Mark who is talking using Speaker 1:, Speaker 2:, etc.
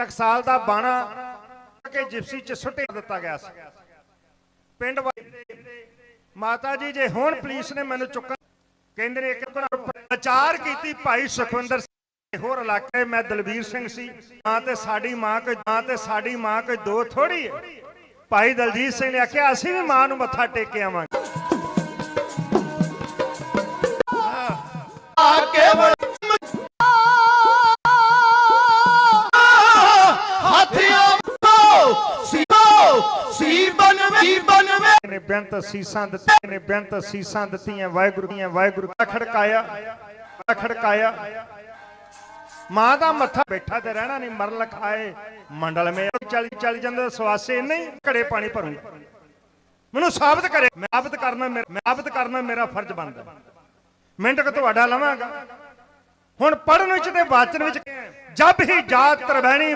Speaker 1: ਟਕਸਾਲ ਦਾ ਬਾਣਾ ਕੇ ਜਿਪਸੀ ਚ ਸੁੱਟੇ ਦਿੱਤਾ ਗਿਆ ਸੀ। ਪਿੰਡ ਵਾਲੇ ਮਾਤਾ ਜੀ, ਜੇ ਹੁਣ ਪੁਲਿਸ ਨੇ ਮੈਨੂੰ ਚੁੱਕਣ ਕਹਿੰਦੇ ਨੇ ਇੱਕ ਪ੍ਰਚਾਰ ਕੀਤੀ ਭਾਈ ਸੁਖਵਿੰਦਰ ਸਿੰਘ ਹੋਰ ਇਲਾਕੇ, ਮੈਂ ਦਲਬੀਰ ਸਿੰਘ ਸੀ। ਹਾਂ ਤੇ ਸਾਡੀ ਮਾਂ ਕੋਈ ਹਾਂ ਤੇ ਸਾਡੀ ਮਾਂ ਕੋਈ ਦੋ ਥੋੜੀ ਹੈ। ਭਾਈ ਦਲਜੀਤ ਸਿੰਘ ਨੇ ਆਖਿਆ, ਅਸੀਂ ਵੀ ਮਾਂ ਨੂੰ ਮੱਥਾ ਟੇਕ ਕੇ ਆਵਾਂਗੇ। ਨੇ ਬੇਅੰਤ ਸੀਸਾਂ ਦਿੱਤੀਆਂ ਨੇ ਬੇਅੰਤ ਸੀਸਾਂ ਦਿੱਤੀਆਂ, ਵਾਹਿਗੁਰੂ ਦੀਆਂ, ਵਾਹਿਗੁਰੂ ਦਾ ਖੜਕਾਇਆ ਦਾ ਖੜਕਾਇਆ। ਮਾਂ ਦਾ ਮੱਥਾ ਬੈਠਾ ਤੇ ਰਹਿਣਾ ਨਹੀਂ, ਮਰਨ ਲਖਾਏ, ਮੰਡਲ ਮੇ ਚੱਲ ਚੱਲ ਜਾਂਦੇ, ਸਵਾਸੇ ਨਹੀਂ, ਘੜੇ ਪਾਣੀ ਭਰੂੰਗਾ। ਮੈਨੂੰ ਸਾਬਤ ਕਰੇ, ਮੈਂ ਸਾਬਤ ਕਰਨਾ ਮੇਰਾ ਮੈਂ ਸਾਬਤ ਕਰਨਾ, ਮੇਰਾ ਫਰਜ਼ ਬਣਦਾ। ਮਿੰਟ ਕ ਤੁਹਾਡਾ ਲਵਾਂਗਾ। ਹੁਣ ਪੜਨ ਵਿੱਚ ਤੇ ਵਾਚਨ ਵਿੱਚ ਜਬ ਹੀ ਜਾਤ ਤਰਵੈਣੀ